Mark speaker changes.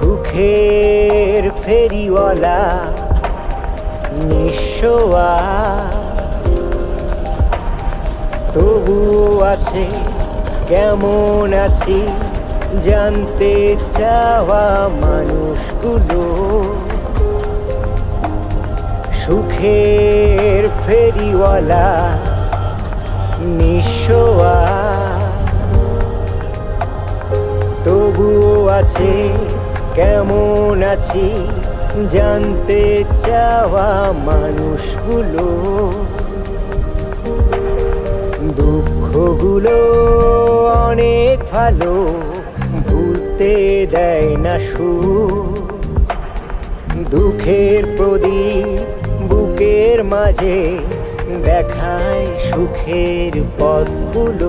Speaker 1: সুখের ফেরিওয়ালা নিঃস্বয়া তবু আছে, কেমন আছি জানতে চাওয়া মানুষগুলো। সুখের ফেরিওয়ালা নিঃস্বয়া তবুও আছে কেমন আছি? জানতে চাওয়া মানুষগুলো। দুঃখগুলো অনেক ভালো, ভুলতে দেয় না সুখ। দুঃখের প্রদীপ বুকের মাঝে দেখায় সুখের পথগুলো।